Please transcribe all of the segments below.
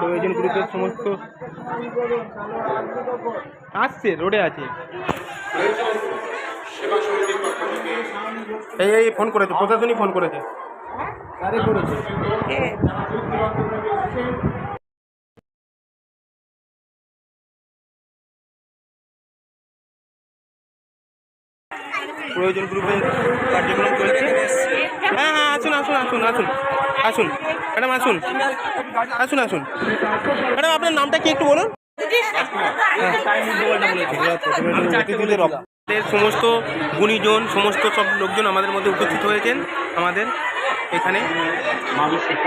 প্রয়োজন গ্রুপের সমস্ত আসছে রোডে আছে। এই এই ফোন করেছে প্রশাসনই ফোন করেছে। করেছে? প্রয়োজন গ্রুপের কার্যক্রম চলছে? হ্যাঁ হ্যাঁ আসুন আসুন আসুন আসুন আসুন। ম্যাডাম আসুন। আসুন আসুন। ম্যাডাম আপনার নামটা কি একটু বলুন? আমাদের সমস্ত গুণীজন সমস্ত সব লোকজন আমাদের মধ্যে উপস্থিত হয়েছেন আমাদের এখানে। উপস্থিত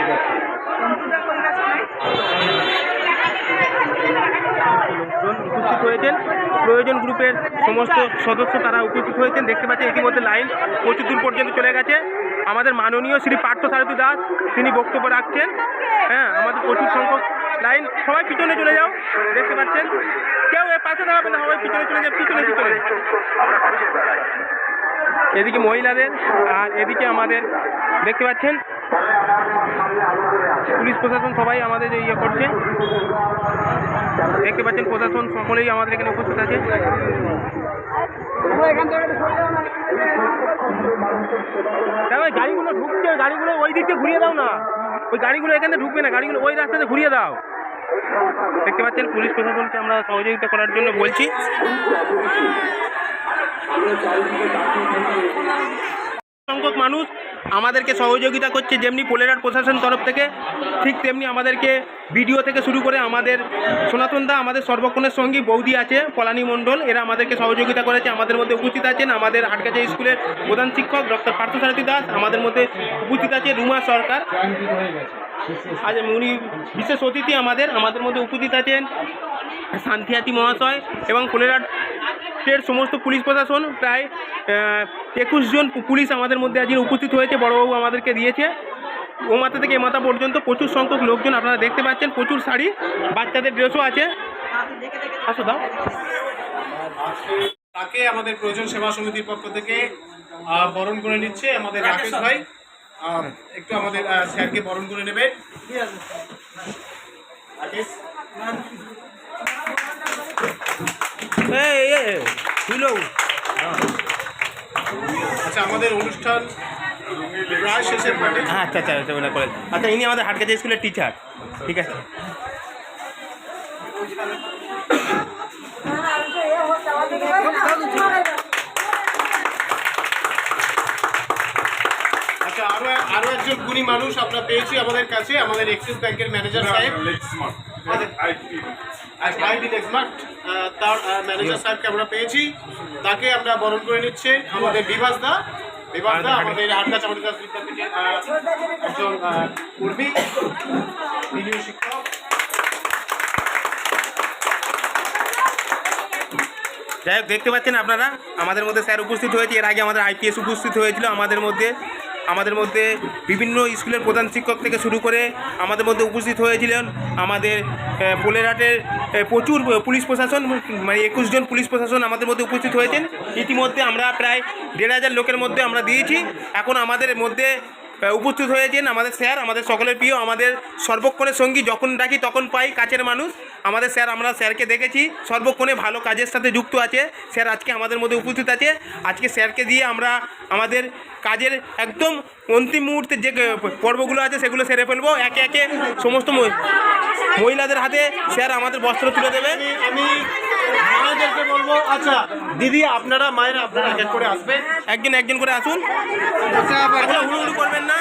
হয়েছেন। প্রয়োজন গ্রুপের সমস্ত সদস্য তারা উপস্থিত হয়েছেন। দেখতে পাচ্ছেন, ইতিমধ্যে লাইন প্রচুর দূর পর্যন্ত চলে গেছে। আমাদের মাননীয় শ্রী পার্থ সারথী দাস, তিনি বক্তব্য রাখছেন। হ্যাঁ আমাদের প্রচুর সংখ্যক লাইন, সবাই পিছনে চলে যাও। দেখতে পাচ্ছেন, কেউ এ পাশে দাঁড়াবে না, সবাই পিছনে চলে যাও, পিছনে পিছনে। এদিকে মহিলাদের আর এদিকে আমাদের, দেখতে পাচ্ছেন পুলিশ প্রশাসন সবাই আমাদের ইয়ে করছে। দেখতে পাচ্ছেন প্রশাসন সকলেই আমাদের এখানে উপস্থিত আছে। গাড়িগুলো ঢুকছে গাড়িগুলো ওই দিক দিয়ে ঘুরিয়ে দাও না। ওই গাড়িগুলো এখানে ঢুকবে না, গাড়িগুলো ওই রাস্তাতে ঘুরিয়ে দাও। দেখতে পাচ্ছেন পুলিশ প্রশাসনকে আমরা সহযোগিতা করার জন্য বলছি। সংখ্যক মানুষ আমাদেরকে সহযোগিতা করছে যেমনি পোলেরার প্রশাসন তরফ থেকে, ঠিক তেমনি আমাদেরকে ভিডিও থেকে শুরু করে আমাদের সনাতন দা, আমাদের সর্বক্ষণের সঙ্গী বৌদি আছে, পলানি মণ্ডল, এরা আমাদেরকে সহযোগিতা করেছে, আমাদের মধ্যে উপস্থিত আছেন আমাদের হাটকাচা স্কুলের প্রধান শিক্ষক ডক্টর পার্থসারথী দাস, আমাদের মধ্যে উপস্থিত আছে রুমা সরকার। আজ উনি বিশেষ অতিথি আমাদের আমাদের মধ্যে উপস্থিত আছেন শান্তিহাতি মহাশয় এবং কোলেরাটের সমস্ত পুলিশ প্রশাসন প্রায় একুশ জন পুলিশ আমাদের মধ্যে আজকে উপস্থিত হয়েছে বড়বাবু আমাদেরকে দিয়েছে। ও মাথা থেকে এ মাথা পর্যন্ত প্রচুর সংখ্যক লোকজন আপনারা দেখতে পাচ্ছেন প্রচুর শাড়ি বাচ্চাদের ড্রেসও আছে। আসো দাও। তাকে আমাদের প্রয়োজন সেবা সমিতির পক্ষ থেকে বরণ করে নিচ্ছে আমাদের রাকেশ ভাই। একটু আমাদের স্যারকে বরণ করে নেবেন। রাকেশ? এই এই আচ্ছা আমাদের অনুষ্ঠান প্রায় শেষের পথে হ্যাঁ আচ্ছা আচ্ছা আচ্ছা মনে করে আচ্ছা ইনি আমাদের হাটকাচা স্কুলের টিচার ঠিক আছে? আচ্ছা আরও আরও একজন গুণী মানুষ আমরা পেয়েছি আমাদের কাছে আমাদের এক্সিস ব্যাংকের ম্যানেজার সাহেব। আইডি স্মার্ট তার ম্যানেজার সাহেবকে আমরা পেয়েছি। তাকে আমরা বরণ করে নিচ্ছে আমাদের বিভাস দা। বিভাস দা আমাদের হাটকা একজন কর্মী তিনিও শিক্ষক। যাই হোক দেখতে পাচ্ছেন আপনারা আমাদের মধ্যে স্যার উপস্থিত হয়েছে। এর আগে আমাদের আইপিএস উপস্থিত হয়েছিল আমাদের মধ্যে। আমাদের মধ্যে বিভিন্ন স্কুলের প্রধান শিক্ষক থেকে শুরু করে আমাদের মধ্যে উপস্থিত হয়েছিলেন। আমাদের পোলেরহাটের প্রচুর পুলিশ প্রশাসন মানে একুশ জন পুলিশ প্রশাসন আমাদের মধ্যে উপস্থিত হয়েছেন। ইতিমধ্যে আমরা প্রায় দেড় হাজার লোকের মধ্যে আমরা দিয়েছি। এখন আমাদের মধ্যে উপস্থিত হয়েছেন আমাদের স্যার, আমাদের সকলের প্রিয়, আমাদের সর্বক্ষণের সঙ্গী যখন ডাকি তখন পাই কাছের মানুষ। আমাদের স্যার, আমরা স্যারকে দেখেছি, সর্বক্ষণে ভালো কাজের সাথে যুক্ত আছে। স্যার আজকে আমাদের মধ্যে উপস্থিত আছে। আজকে স্যারকে দিয়ে আমরা আমাদের কাজের একদম অন্তিম মুহূর্তে যে পর্বগুলো আছে সেগুলো সেরে ফেলব। একে একে সমস্ত মহিলাদের হাতে স্যার আমাদের বস্ত্র তুলে দেবে। আমি মায়েদেরকে বলব আচ্ছা দিদি আপনারা মায়েরা আপনারা এক করে আসবেন। একদিন একদিন করে আসুন। আপনারা হুড়ুহুড়ু করবেন না?